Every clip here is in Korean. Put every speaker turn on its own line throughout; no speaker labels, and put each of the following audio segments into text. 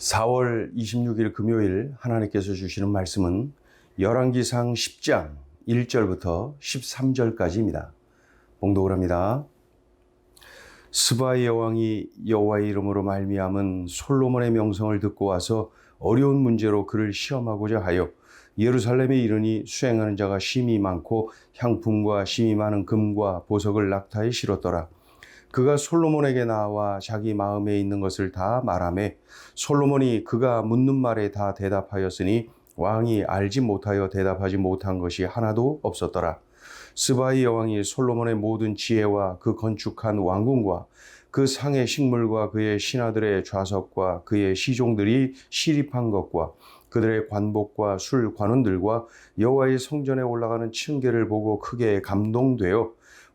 4월 26일 금요일 하나님께서 주시는 말씀은 열왕기상 10장 1절부터 13절까지입니다. 봉독을 합니다. 스바의 여왕이 여호와의 이름으로 말미암은 솔로몬의 명성을 듣고 와서 어려운 문제로 그를 시험하고자 하여 예루살렘에 이르니 수행하는 자가 심히 많고 향품과 심히 많은 금과 보석을 낙타에 실었더라. 그가 솔로몬에게 나와 자기 마음에 있는 것을 다 말하매 솔로몬이 그가 묻는 말에 다 대답하였으니 왕이 알지 못하여 대답하지 못한 것이 하나도 없었더라. 스바이 여왕이 솔로몬의 모든 지혜와 그 건축한 왕궁과 그 상의 식물과 그의 신하들의 좌석과 그의 시종들이 시립한 것과 그들의 관복과 술 관원들과 여호와의 성전에 올라가는 층계를 보고 크게 감동되어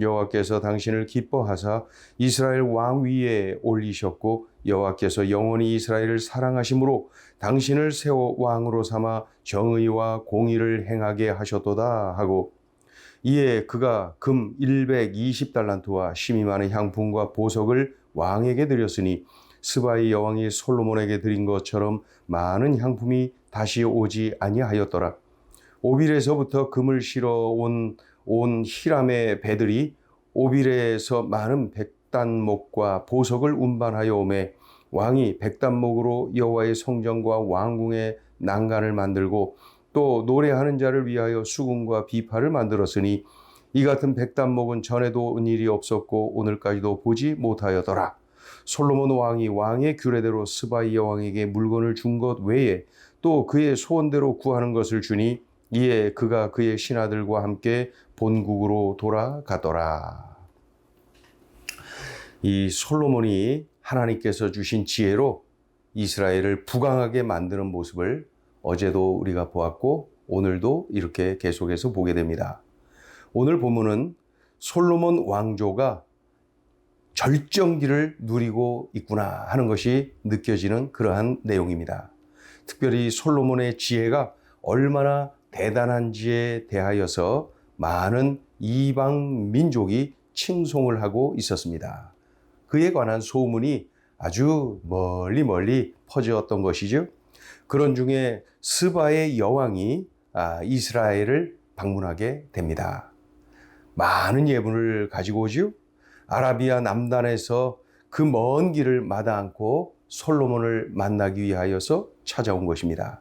여호와께서 당신을 기뻐하사 이스라엘 왕 위에 올리셨고 여호와께서 영원히 이스라엘을 사랑하심으로 당신을 세워 왕으로 삼아 정의와 공의를 행하게 하셨도다 하고 이에 그가 금 120달란트와 심히 많은 향품과 보석을 왕에게 드렸으니 스바이 여왕이 솔로몬에게 드린 것처럼 많은 향품이 다시 오지 아니하였더라. 오빌에서부터 금을 실어 온, 온 히람의 배들이 오빌에서 많은 백단목과 보석을 운반하여 오매 왕이 백단목으로 여호와의 성전과 왕궁의 난간을 만들고 또 노래하는 자를 위하여 수금과 비파를 만들었으니 이 같은 백단목은 전에도 온 일이 없었고 오늘까지도 보지 못하여더라. 솔로몬 왕이 왕의 규례대로 스바이 여왕에게 물건을 준 것 외에 또 그의 소원대로 구하는 것을 주니 이에 그가 그의 신하들과 함께 본국으로 돌아가더라. 이 솔로몬이 하나님께서 주신 지혜로 이스라엘을 부강하게 만드는 모습을 어제도 우리가 보았고 오늘도 이렇게 계속해서 보게 됩니다. 오늘 본문은 솔로몬 왕조가 절정기를 누리고 있구나 하는 것이 느껴지는 그러한 내용입니다. 특별히 솔로몬의 지혜가 얼마나 대단한지에 대하여서 많은 이방 민족이 칭송을 하고 있었습니다. 그에 관한 소문이 아주 멀리 멀리 퍼졌던 것이죠. 그런 중에 스바의 여왕이 아, 이스라엘을 방문하게 됩니다. 많은 예분을 가지고 오죠. 아라비아 남단에서 그 먼 길을 마다 않고 솔로몬을 만나기 위하여서 찾아온 것입니다.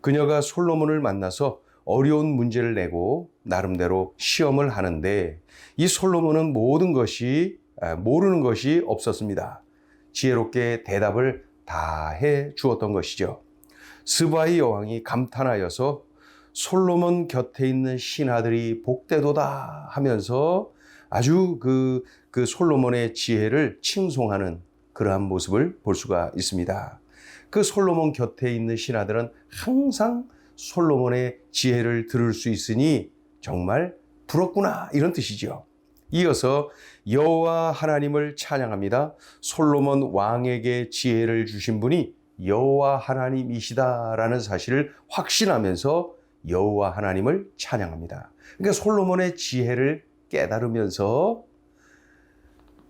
그녀가 솔로몬을 만나서 어려운 문제를 내고 나름대로 시험을 하는데 이 솔로몬은 모든 것이 모르는 것이 없었습니다. 지혜롭게 대답을 다 해 주었던 것이죠. 스바이 여왕이 감탄하여서 솔로몬 곁에 있는 신하들이 복되도다 하면서 아주 그, 그 솔로몬의 지혜를 칭송하는 그러한 모습을 볼 수가 있습니다. 그 솔로몬 곁에 있는 신하들은 항상 솔로몬의 지혜를 들을 수 있으니 정말 부럽구나 이런 뜻이죠. 이어서 여호와 하나님을 찬양합니다. 솔로몬 왕에게 지혜를 주신 분이 여호와 하나님이시다라는 사실을 확신하면서 여호와 하나님을 찬양합니다. 그러니까 솔로몬의 지혜를 깨달으면서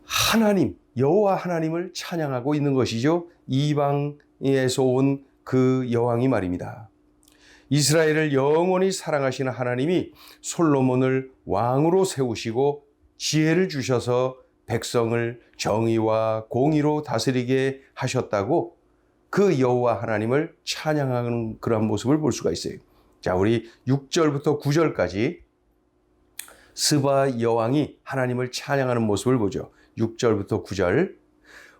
하나님 여호와 하나님을 찬양하고 있는 것이죠. 이방 에서 온 그 여왕이 말입니다. 이스라엘을 영원히 사랑하시는 하나님이 솔로몬을 왕으로 세우시고 지혜를 주셔서 백성을 정의와 공의로 다스리게 하셨다고 그 여호와 하나님을 찬양하는 그런 모습을 볼 수가 있어요. 자, 우리 6절부터 9절까지 스바 여왕이 하나님을 찬양하는 모습을 보죠. 6절부터 9절.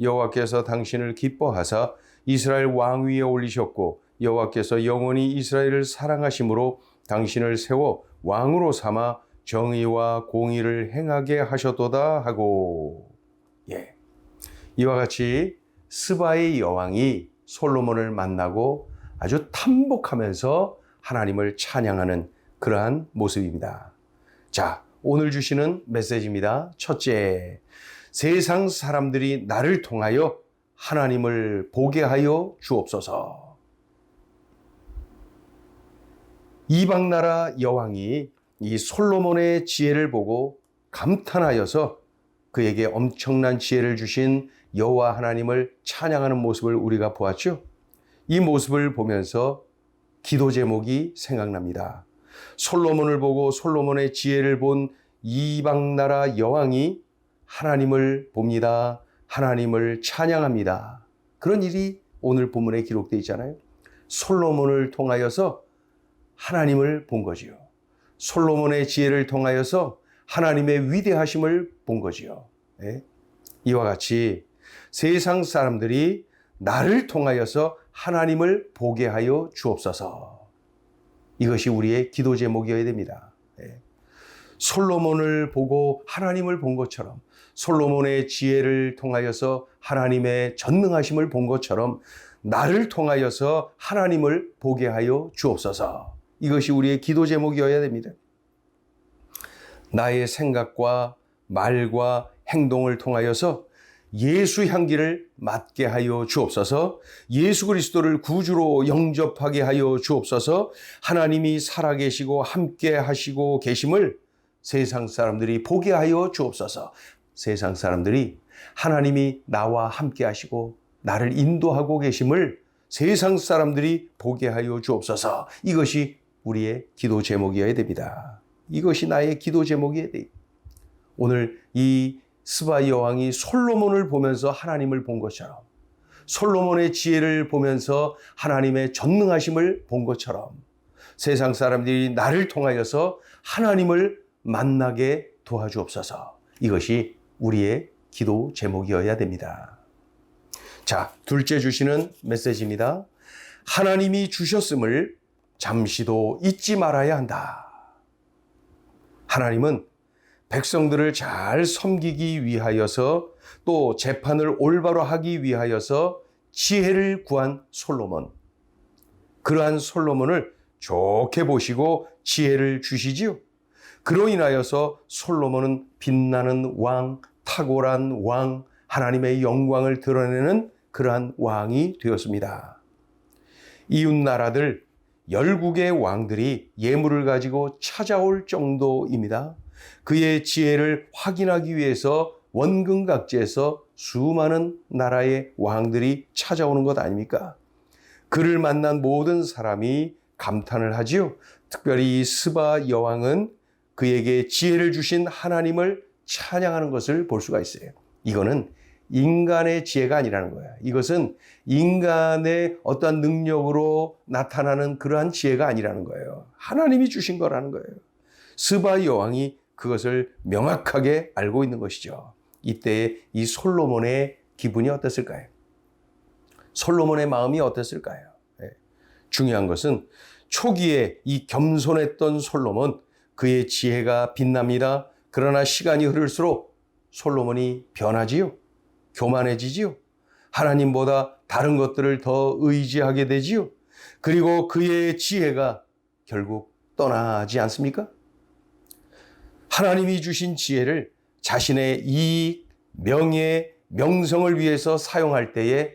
여호와께서 당신을 기뻐하사 이스라엘 왕 위에 올리셨고 여호와께서 영원히 이스라엘을 사랑하심으로 당신을 세워 왕으로 삼아 정의와 공의를 행하게 하셨도다 하고 예. 이와 같이 스바의 여왕이 솔로몬을 만나고 아주 탐복하면서 하나님을 찬양하는 그러한 모습입니다. 자, 오늘 주시는 메시지입니다. 첫째, 세상 사람들이 나를 통하여 하나님을 보게 하여 주옵소서. 이방 나라 여왕이 이 솔로몬의 지혜를 보고 감탄하여서 그에게 엄청난 지혜를 주신 여호와 하나님을 찬양하는 모습을 우리가 보았죠. 이 모습을 보면서 기도 제목이 생각납니다. 솔로몬을 보고 솔로몬의 지혜를 본 이방 나라 여왕이 하나님을 봅니다. 하나님을 찬양합니다. 그런 일이 오늘 본문에 기록되어 있잖아요. 솔로몬을 통하여서 하나님을 본 거지요. 솔로몬의 지혜를 통하여서 하나님의 위대하심을 본 거지요. 네? 이와 같이 세상 사람들이 나를 통하여서 하나님을 보게 하여 주옵소서. 이것이 우리의 기도 제목이어야 됩니다. 네. 솔로몬을 보고 하나님을 본 것처럼 솔로몬의 지혜를 통하여서 하나님의 전능하심을 본 것처럼 나를 통하여서 하나님을 보게 하여 주옵소서. 이것이 우리의 기도 제목이어야 됩니다. 나의 생각과 말과 행동을 통하여서 예수 향기를 맡게 하여 주옵소서. 예수 그리스도를 구주로 영접하게 하여 주옵소서. 하나님이 살아계시고 함께 하시고 계심을 세상 사람들이 보게 하여 주옵소서. 세상 사람들이 하나님이 나와 함께 하시고 나를 인도하고 계심을 세상 사람들이 보게 하여 주옵소서. 이것이 우리의 기도 제목이어야 됩니다. 이것이 나의 기도 제목이어야 돼. 오늘 이 스바 여왕이 솔로몬을 보면서 하나님을 본 것처럼 솔로몬의 지혜를 보면서 하나님의 전능하심을 본 것처럼 세상 사람들이 나를 통하여서 하나님을 만나게 도와주옵소서. 이것이 우리의 기도 제목이어야 됩니다. 자, 둘째 주시는 메시지입니다. 하나님이 주셨음을 잠시도 잊지 말아야 한다. 하나님은 백성들을 잘 섬기기 위하여서 또 재판을 올바로 하기 위하여서 지혜를 구한 솔로몬. 그러한 솔로몬을 좋게 보시고 지혜를 주시지요. 그로 인하여서 솔로몬은 빛나는 왕, 탁월한 왕, 하나님의 영광을 드러내는 그러한 왕이 되었습니다. 이웃 나라들 열국의 왕들이 예물을 가지고 찾아올 정도입니다. 그의 지혜를 확인하기 위해서 원근 각지에서 수많은 나라의 왕들이 찾아오는 것 아닙니까? 그를 만난 모든 사람이 감탄을 하지요. 특별히 이 스바 여왕은 그에게 지혜를 주신 하나님을 찬양하는 것을 볼 수가 있어요. 이거는 인간의 지혜가 아니라는 거야. 이것은 인간의 어떠한 능력으로 나타나는 그러한 지혜가 아니라는 거예요. 하나님이 주신 거라는 거예요. 스바 여왕이 그것을 명확하게 알고 있는 것이죠. 이때 이 솔로몬의 기분이 어땠을까요? 솔로몬의 마음이 어땠을까요? 네. 중요한 것은 초기에 이 겸손했던 솔로몬, 그의 지혜가 빛납니다. 그러나 시간이 흐를수록 솔로몬이 변하지요. 교만해지지요. 하나님보다 다른 것들을 더 의지하게 되지요. 그리고 그의 지혜가 결국 떠나지 않습니까? 하나님이 주신 지혜를 자신의 이익, 명예, 명성을 위해서 사용할 때에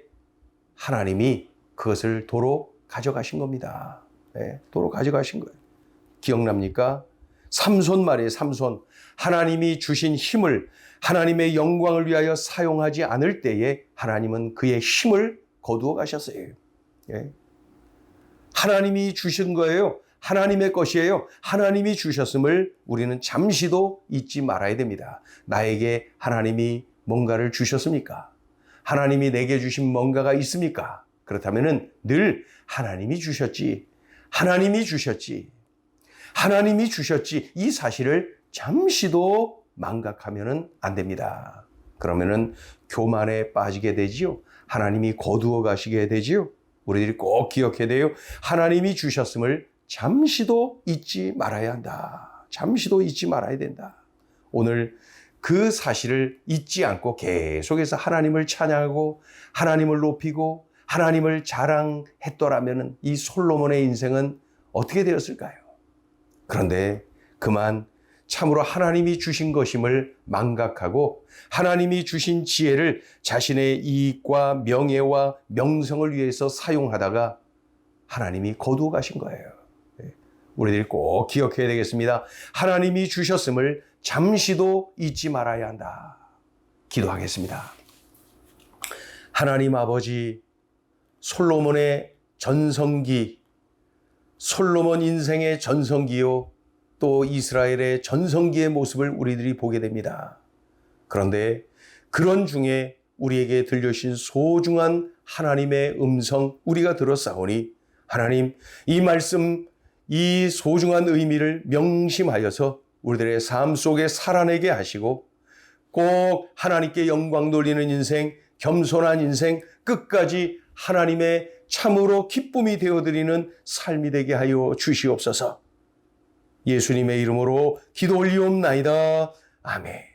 하나님이 그것을 도로 가져가신 겁니다. 네, 도로 가져가신 거예요. 기억납니까? 삼손 말이에요, 삼손. 하나님이 주신 힘을 하나님의 영광을 위하여 사용하지 않을 때에 하나님은 그의 힘을 거두어 가셨어요. 예. 하나님이 주신 거예요. 하나님의 것이에요. 하나님이 주셨음을 우리는 잠시도 잊지 말아야 됩니다. 나에게 하나님이 뭔가를 주셨습니까? 하나님이 내게 주신 뭔가가 있습니까? 그렇다면은 늘 하나님이 주셨지. 하나님이 주셨지. 하나님이 주셨지. 이 사실을 잠시도 망각하면은 안 됩니다. 그러면은 교만에 빠지게 되지요. 하나님이 거두어 가시게 되지요. 우리들이 꼭 기억해야 돼요. 하나님이 주셨음을 잠시도 잊지 말아야 한다. 잠시도 잊지 말아야 된다. 오늘 그 사실을 잊지 않고 계속해서 하나님을 찬양하고 하나님을 높이고 하나님을 자랑했더라면 이 솔로몬의 인생은 어떻게 되었을까요? 그런데 그만 참으로 하나님이 주신 것임을 망각하고 하나님이 주신 지혜를 자신의 이익과 명예와 명성을 위해서 사용하다가 하나님이 거두어 가신 거예요. 네. 우리들이 꼭 기억해야 되겠습니다. 하나님이 주셨음을 잠시도 잊지 말아야 한다. 기도하겠습니다. 하나님 아버지, 솔로몬의 전성기, 솔로몬 인생의 전성기요, 또 이스라엘의 전성기의 모습을 우리들이 보게 됩니다. 그런데 그런 중에 우리에게 들려주신 소중한 하나님의 음성 우리가 들었사오니 하나님 이 말씀 이 소중한 의미를 명심하여서 우리들의 삶 속에 살아내게 하시고 꼭 하나님께 영광 돌리는 인생, 겸손한 인생, 끝까지 하나님의 참으로 기쁨이 되어드리는 삶이 되게 하여 주시옵소서. 예수님의 이름으로 기도 올리옵나이다. 아멘.